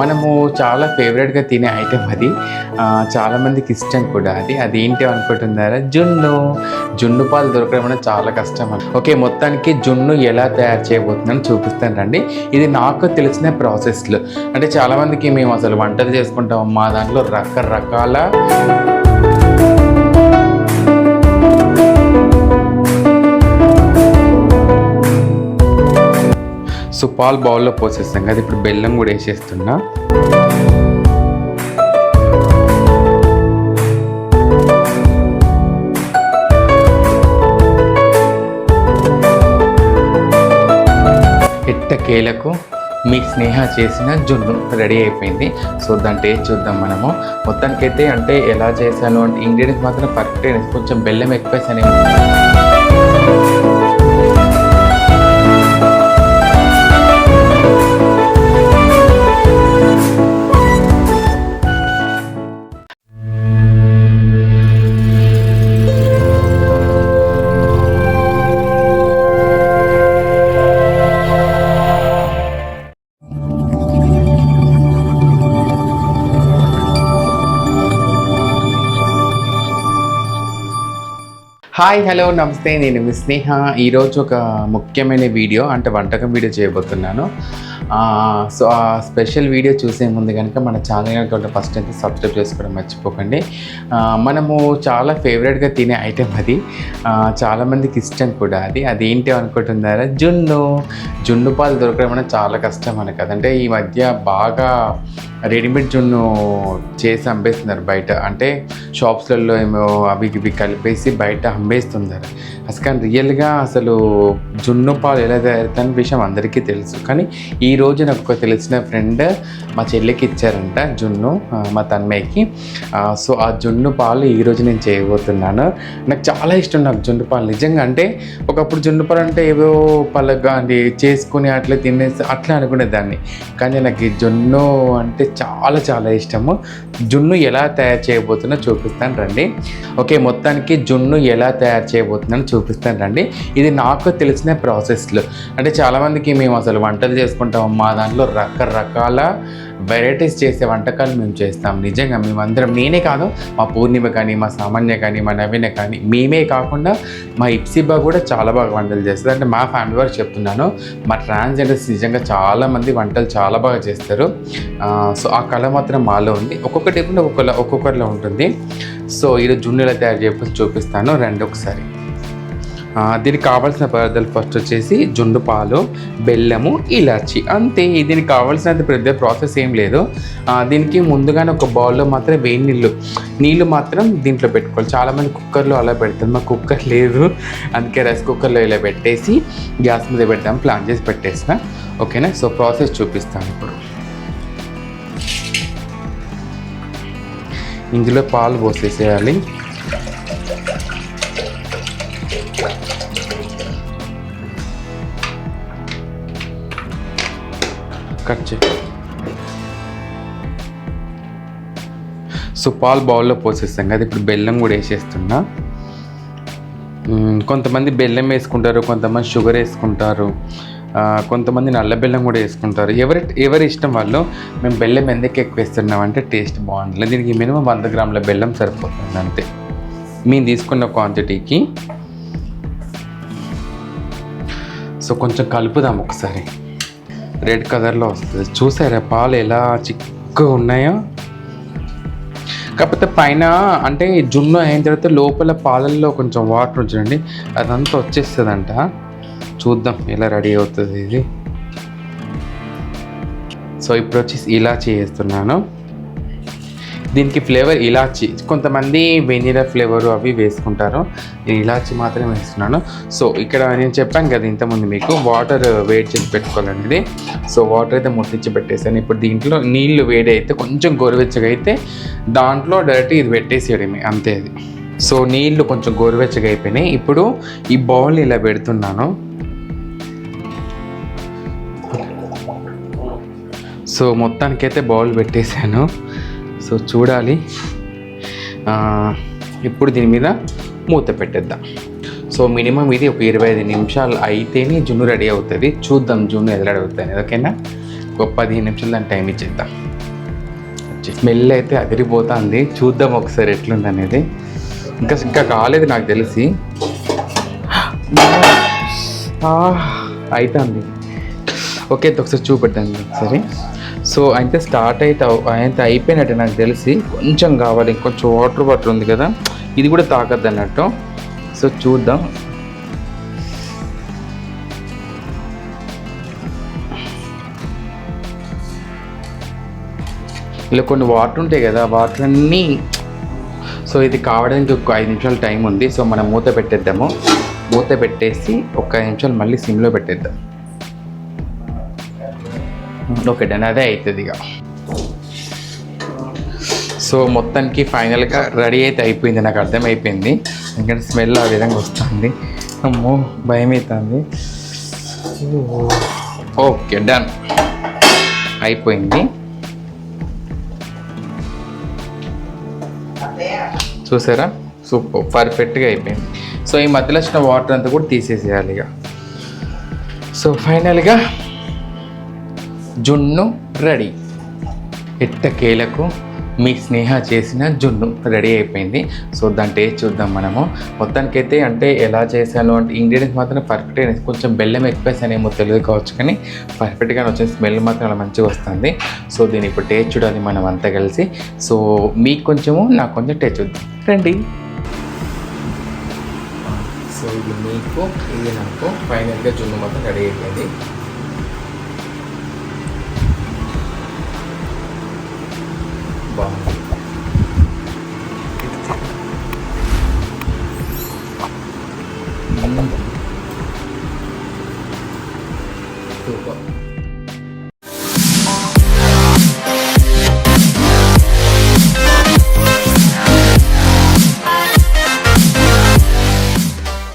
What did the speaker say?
మనము చాలా ఫేవరెట్గా తినే ఐటెం అది. చాలామందికి ఇష్టం కూడా అది. అది ఏంటి అనుకుంటున్నారా? జున్ను. జున్ను పాలు దొరకడం అనేది చాలా కష్టం అని ఓకే మొత్తానికి జున్ను ఎలా తయారు చేయబోతుందని చూపిస్తాను రండి. ఇది నాకు తెలిసిన ప్రాసెస్లు అంటే చాలామందికి మేము అసలు వంటలు చేసుకుంటాం. మా దాంట్లో రకరకాల సో పాలు బౌల్లో పోసేస్తాం కదా ఇప్పుడు బెల్లం కూడా వేసేస్తున్నా. ఎట్టకేలకు మీ స్నేహ చేసిన జున్ను రెడీ అయిపోయింది. సో దాని టేస్ట్ చూద్దాం మనము. మొత్తానికైతే అంటే ఎలా చేశాను అంటే ఇంగ్రీడియంట్స్ మాత్రం పర్ఫెక్ట్ కొంచెం బెల్లం ఎక్కువ హాయ్ హలో నమస్తే. నేను మీ స్నేహ. ఈరోజు ఒక ముఖ్యమైన వీడియో అంటే వంటకం వీడియో చేయబోతున్నాను. సో ఆ స్పెషల్ వీడియో చూసే ముందు కనుక మన ఛానల్ కనుక ఫస్ట్ అయితే సబ్స్క్రైబ్ చేసుకోవడం మర్చిపోకండి. మనము చాలా ఫేవరెట్గా తినే ఐటెం అది. చాలామందికి ఇష్టం కూడా అది. అది ఏంటి అనుకుంటున్నారా? జున్ను. జున్ను పాలు దొరకడం అనేది చాలా కష్టం మనకు. అదంటే ఈ మధ్య బాగా రెడీమేడ్ జున్ను చేసి అమ్మేస్తున్నారు బయట. అంటే షాప్స్లలో ఏమో అవి ఇవి కలిపేసి బయట అమ్మేస్తున్నారు. అసలు కానీ రియల్గా అసలు జున్ను పాలు ఎలా తయారుతాయని విషయం అందరికీ తెలుసు. కానీ ఈ రోజు నాకు ఒక తెలిసిన ఫ్రెండ్ మా చెల్లికి ఇచ్చారంట జున్ను మా తన్మయ్యకి. సో ఆ జున్ను పాలు ఈ రోజు నేను చేయబోతున్నాను. నాకు చాలా ఇష్టం నాకు జున్ను పాలు. నిజంగా అంటే ఒకప్పుడు జున్ను పాలు అంటే ఏవో పళ్ళగా అంటే చేసుకుని అట్లా తినేసి అట్లా అనుకునేదాన్ని. కానీ నాకు ఈ జున్ను అంటే చాలా చాలా ఇష్టము. జున్ను ఎలా తయారు చేయబోతున్నా చూపిస్తాను రండి. ఓకే మొత్తానికి జున్ను ఎలా తయారు చేయబోతున్నాను చూపిస్తాను రండి. ఇది నాకు తెలిసిన ప్రాసెస్లు. అంటే చాలామందికి మేము అసలు వంటలు చేసుకుంటాం మా దాంట్లో రకరకాల వెరైటీస్ చేసే వంటకాలు మేము చేస్తాం. నిజంగా మేమందరం నేనే కాదు మా పూర్ణిమ కానీ మా సామాన్య కానీ మా నవీన కానీ మేమే కాకుండా మా ఇప్సిబా కూడా చాలా బాగా వంటలు చేస్తుంది. అంటే మా ఫ్యామిలీ వారు చెప్తున్నాను మా ట్రాన్స్జెండర్స్ నిజంగా చాలామంది వంటలు చాలా బాగా చేస్తారు. సో ఆ కళ మాత్రం మాలో ఉంది. ఒక్కొక్కటి టైపులో ఒక్కొక్క ఒక్కొక్కరిలో ఉంటుంది. సో ఈరోజు జున్నులా తయారు చేయకపోతే చూపిస్తాను. రెండు ఒకసారి. దీనికి కావాల్సిన పదార్థాలు ఫస్ట్ వచ్చేసి జుండు పాలు బెల్లము ఇలాచి. అంతే దీనికి కావాల్సిన పెద్ద ప్రాసెస్ ఏం లేదు. దీనికి ముందుగానే ఒక బౌల్లో మాత్రం వేడి నీళ్ళు. నీళ్ళు మాత్రం దీంట్లో పెట్టుకోవాలి. చాలామంది కుక్కర్లో అలా పెడతారు. మా కుక్కర్ లేదు. అందుకే రైస్ కుక్కర్లో ఇలా పెట్టేసి గ్యాస్ మీద పెడతాం. ప్లాన్ చేసి పెట్టేసిన. ఓకేనా? సో ప్రాసెస్ చూపిస్తాను ఇప్పుడు. ఇందులో పాలు పోసేసేయాలి. కట్ చే సో పాలు బౌల్లో పోసేస్తాం కదా ఇప్పుడు బెల్లం కూడా వేసేస్తున్నా. కొంతమంది బెల్లం వేసుకుంటారు కొంతమంది షుగర్ వేసుకుంటారు కొంతమంది నల్ల బెల్లం కూడా వేసుకుంటారు. ఎవరి ఎవరి ఇష్టం వాళ్ళు మేము బెల్లం ఎందుకు ఎక్కువ వేస్తున్నాం అంటే టేస్ట్ బాగుంటుంది దీనికి మినిమం వంద గ్రాముల బెల్లం సరిపోతుంది అంతే. మేము తీసుకున్న క్వాంటిటీకి సో కొంచెం కలుపుదాం ఒకసారి. రెడ్ కలర్లో వస్తుంది. చూసారా పాలు ఎలా చిక్కు ఉన్నాయో? కాకపోతే పైన అంటే జున్ను అయిన తర్వాత లోపల పాలల్లో కొంచెం వాటర్ ఉంచండి. అదంతా వచ్చేస్తుందంట. చూద్దాం ఎలా రెడీ అవుతుంది ఇది. సో ఇప్పుడు వచ్చేసి ఇలా చేస్తున్నాను. దీనికి ఫ్లేవర్ ఇలాచి కొంతమంది వెనీలా ఫ్లేవర్ అవి వేసుకుంటారు. నేను ఇలాచి మాత్రమే వేస్తున్నాను. సో ఇక్కడ నేను చెప్పాను కదా ఇంతకుముందు మీకు వాటర్ వేడి చేసి పెట్టుకోవాలనేది. సో వాటర్ అయితే ముట్టించి పెట్టేసాను ఇప్పుడు దీంట్లో నీళ్ళు వేడి అయితే కొంచెం గోరువెచ్చగా అయితే దాంట్లో డైరెక్ట్ ఇది పెట్టేసేయడమే అంతే అది. సో నీళ్ళు కొంచెం గోరువెచ్చగా అయిపోయినాయి. ఇప్పుడు ఈ బౌల్ ఇలా పెడుతున్నాను. సో మొత్తానికైతే బౌల్ పెట్టేశాను. సో చూడాలి. ఇప్పుడు దీని మీద మూత పెట్టేద్దాం. సో మినిమం ఇది ఒక ఇరవై ఐదు నిమిషాలు అయితేనే జున్ను రెడీ అవుతుంది. చూద్దాం జున్ను ఎలా రెడీ అవుతుంది. ఓకేనా? ఒక పదిహేను నిమిషాలు దాని టైం ఇచ్చేద్దాం. స్మెల్ అయితే అదిరిపోతుంది. చూద్దాం ఒకసారి ఎట్లుంది అనేది. ఇంకా ఇంకా కాలేదు నాకు తెలిసి. అవుతుంది ఓకే ఒకసారి చూపెట్టండి ఒకసారి. సో అయితే స్టార్ట్ అయితే అయితే అయిపోయినట్టు నాకు తెలిసి కొంచెం కావాలి ఇంకొంచెం వాటర్ వాటర్ ఉంది కదా ఇది కూడా తాకద్దు అన్నట్టు. సో చూద్దాం. ఇలా కొన్ని వాటర్ ఉంటాయి కదా వాటర్ అన్నీ సో ఇది కావడానికి ఒక ఐదు నిమిషాలు టైం ఉంది. సో మనం మూత పెట్టేద్దాము. మూత పెట్టేసి ఒక ఐదు నిమిషాలు మళ్ళీ సిమ్లో పెట్టేద్దాం. ఓకే డన్ అదే అవుతుంది ఇక. సో మొత్తానికి ఫైనల్గా రెడీ అయితే అయిపోయింది నాకు అర్థమైపోయింది. ఎందుకంటే స్మెల్ ఆ విధంగా వస్తుంది. అమ్మో భయం అవుతుంది ఓకే డన్ అయిపోయింది. చూసారా? సూపర్ పర్ఫెక్ట్గా అయిపోయింది. సో ఈ మధ్యలో వచ్చిన వాటర్ అంతా కూడా తీసేసేయాలి ఇక. సో ఫైనల్గా జున్ను రెడీ. ఎట్టకేలకు మీ స్నేహ చేసిన జున్ను రెడీ అయిపోయింది. సో దాని టేస్ట్ చూద్దాం మనము. మొత్తానికైతే అంటే ఎలా చేశాను అంటే ఇంగ్రీడియంట్స్ మాత్రం పర్ఫెక్ట్గా కొంచెం బెల్లం ఎక్కువేసానేమో తెలియదు కావచ్చు కానీ పర్ఫెక్ట్గా వచ్చిన స్మెల్ మాత్రం అలా మంచిగా వస్తుంది. సో దీని ఇప్పుడు టేస్ట్ చూడాలి మనం అంతా కలిసి. సో మీకు కొంచెము నాకు కొంచెం టేస్ట్ చూద్దాం. రండి. సో ఇది మీకు ఇది నాకు ఫైనల్గా జున్ను మాత్రం రెడీ అయిపోయింది. 六个